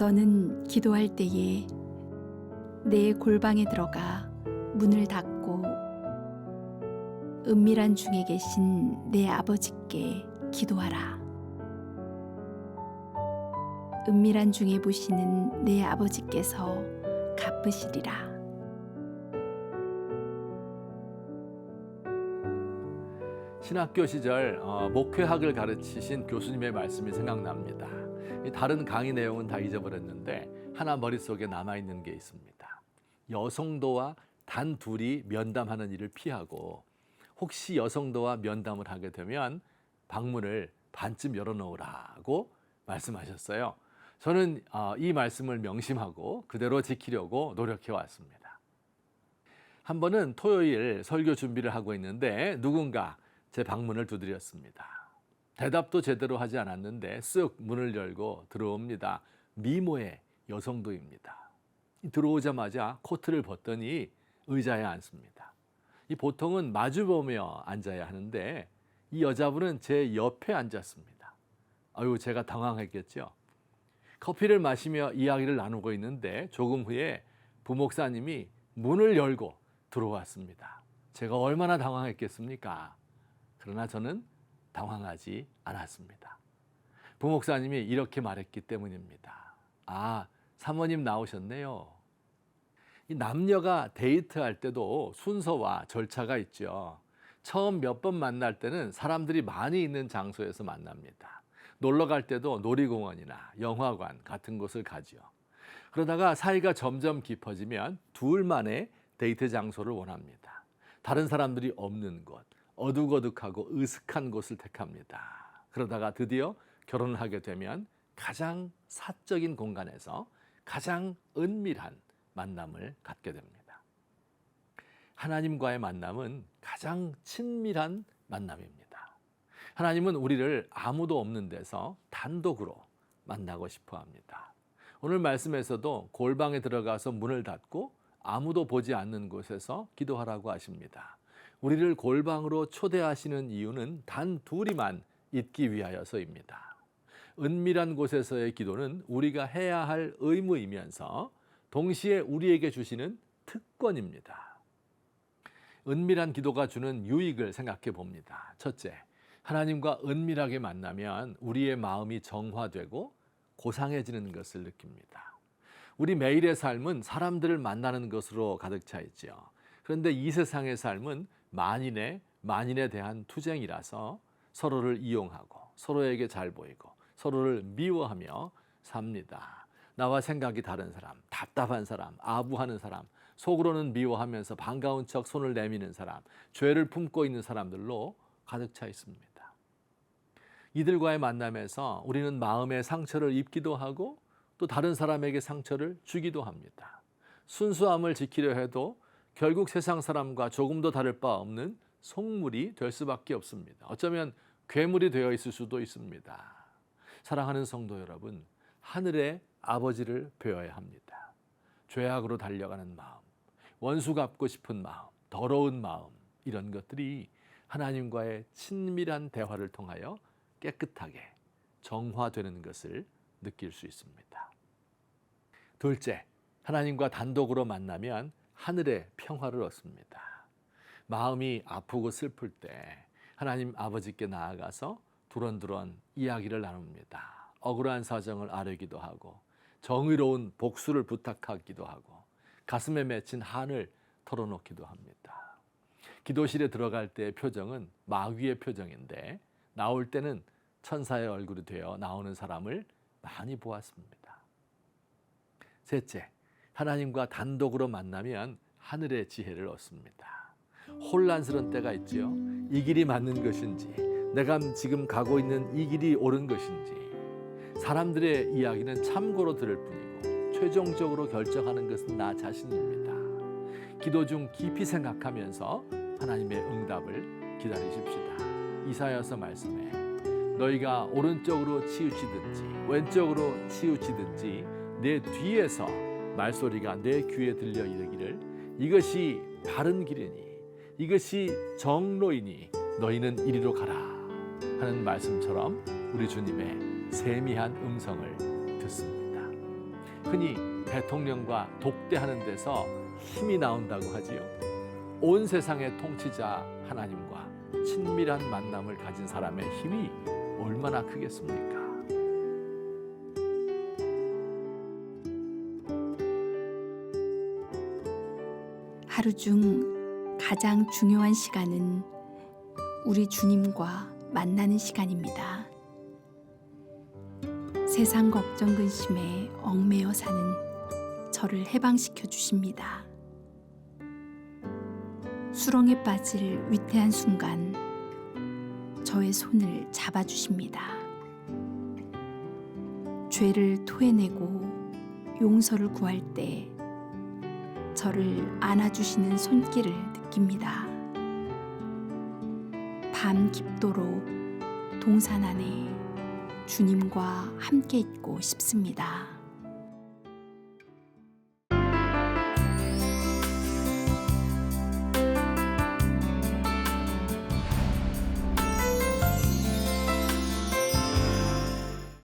너는 기도할 때에 내 골방에 들어가 문을 닫고 은밀한 중에 계신 내 아버지께 기도하라. 은밀한 중에 보시는 내 아버지께서 갚으시리라. 신학교 시절 어, 목회학을 가르치신 교수님의 말씀이 생각납니다. 이 다른 강의 내용은 다 잊어버렸는데 하나 머릿속에 남아 있는 게 있습니다. 여성도와 단 둘이 면담하는 일을 피하고 혹시 여성도와 면담을 하게 되면 방문을 반쯤 열어놓으라고 말씀하셨어요. 저는 어, 이 말씀을 명심하고 그대로 지키려고 노력해 왔습니다. 한 번은 토요일 설교 준비를 하고 있는데 누군가 제 방문을 두드렸습니다. 대답도 제대로 하지 않았는데 쓱 문을 열고 들어옵니다. 미모의 여성도입니다. 들어오자마자 코트를 벗더니 의자에 앉습니다. 이 보통은 마주보며 앉아야 하는데 이 여자분은 제 옆에 앉았습니다. 아유 제가 당황했겠죠. 커피를 마시며 이야기를 나누고 있는데 조금 후에 부목사님이 문을 열고 들어왔습니다. 제가 얼마나 당황했겠습니까? 그러나 저는 당황하지 않았습니다. 부목사님이 이렇게 말했기 때문입니다. 아, 사모님 나오셨네요. 이 남녀가 데이트할 때도 순서와 절차가 있죠. 처음 몇 번 만날 때는 사람들이 많이 있는 장소에서 만납니다. 놀러 갈 때도 놀이공원이나 영화관 같은 곳을 가지요. 그러다가 사이가 점점 깊어지면 둘만의 데이트 장소를 원합니다. 다른 사람들이 없는 곳, 어둑어둑하고 으슥한 곳을 택합니다. 그러다가 드디어 결혼을 하게 되면 가장 사적인 공간에서 가장 은밀한 만남을 갖게 됩니다. 하나님과의 만남은 가장 친밀한 만남입니다. 하나님은 우리를 아무도 없는 데서 단독으로 만나고 싶어 합니다. 오늘 말씀에서도 골방에 들어가서 문을 닫고 아무도 보지 않는 곳에서 기도하라고 하십니다. 우리를 골방으로 초대하시는 이유는 단 둘이만 있기 위하여서입니다. 은밀한 곳에서의 기도는 우리가 해야 할 의무이면서 동시에 우리에게 주시는 특권입니다. 은밀한 기도가 주는 유익을 생각해 봅니다. 첫째, 하나님과 은밀하게 만나면 우리의 마음이 정화되고 고상해지는 것을 느낍니다. 우리 매일의 삶은 사람들을 만나는 것으로 가득 차 있죠. 그런데 이 세상의 삶은 만인의 만인에 대한 투쟁이라서 서로를 이용하고 서로에게 잘 보이고 서로를 미워하며 삽니다. 나와 생각이 다른 사람, 답답한 사람, 아부하는 사람, 속으로는 미워하면서 반가운 척 손을 내미는 사람, 죄를 품고 있는 사람들로 가득 차 있습니다. 이들과의 만남에서 우리는 마음의 상처를 입기도 하고 또 다른 사람에게 상처를 주기도 합니다. 순수함을 지키려 해도 결국 세상 사람과 조금도 다를 바 없는 속물이 될 수밖에 없습니다. 어쩌면 괴물이 되어 있을 수도 있습니다. 사랑하는 성도 여러분, 하늘의 아버지를 배워야 합니다. 죄악으로 달려가는 마음, 원수 갚고 싶은 마음, 더러운 마음, 이런 것들이 하나님과의 친밀한 대화를 통하여 깨끗하게 정화되는 것을 느낄 수 있습니다. 둘째, 하나님과 단독으로 만나면 하늘의 평화를 얻습니다. 마음이 아프고 슬플 때 하나님 아버지께 나아가서 두런두런 이야기를 나눕니다. 억울한 사정을 아뢰기도 하고 정의로운 복수를 부탁하기도 하고 가슴에 맺힌 한을 털어놓기도 합니다. 기도실에 들어갈 때의 표정은 마귀의 표정인데 나올 때는 천사의 얼굴이 되어 나오는 사람을 많이 보았습니다. 셋째, 하나님과 단독으로 만나면 하늘의 지혜를 얻습니다. 혼란스러운 때가 있지요. 이 길이 맞는 것인지, 내가 지금 가고 있는 이 길이 옳은 것인지, 사람들의 이야기는 참고로 들을 뿐이고, 최종적으로 결정하는 것은 나 자신입니다. 기도 중 깊이 생각하면서 하나님의 응답을 기다리십시다. 이사야서 말씀에 너희가 오른쪽으로 치우치든지 왼쪽으로 치우치든지 내 뒤에서 말소리가 내 귀에 들려 이르기를 이것이 바른 길이니 이것이 정로이니 너희는 이리로 가라 하는 말씀처럼 우리 주님의 세미한 음성을 듣습니다. 흔히 대통령과 독대하는 데서 힘이 나온다고 하지요. 온 세상의 통치자 하나님과 친밀한 만남을 가진 사람의 힘이 얼마나 크겠습니까? 하루 중 가장 중요한 시간은 우리 주님과 만나는 시간입니다. 세상 걱정 근심에 얽매여 사는 저를 해방시켜 주십니다. 수렁에 빠질 위태한 순간 저의 손을 잡아 주십니다. 죄를 토해내고 용서를 구할 때 저를 안아주시는 손길을 느낍니다. 밤 깊도록 동산 안에 주님과 함께 있고 싶습니다.